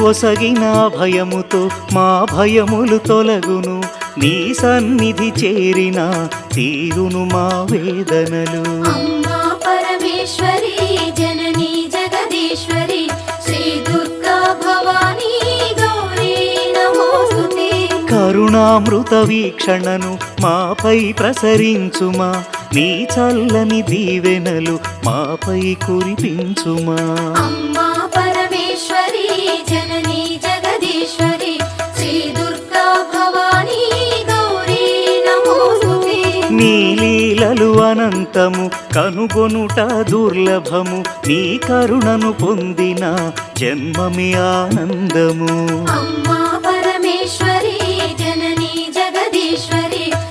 ఒసగిన భయముతో మా భయములు తొలగును. నీ సన్నిధి చేరిన తీరును మా వేదనలు. అమ్మా పరమేశ్వరి జననీ జగదీశ్వరి శ్రీ దుర్గా భవానీ గౌరీ నమోస్తుతే కరుణామృత వీక్షణను మాపై ప్రసరించుమా. నీ చల్లని దీవెనలు మాపై కురిపించుమా. నీ లీలలు అనంతము కనుగొనుట దుర్లభము నీ కరుణను పొందిన జన్మమి ఆనందము. అమ్మా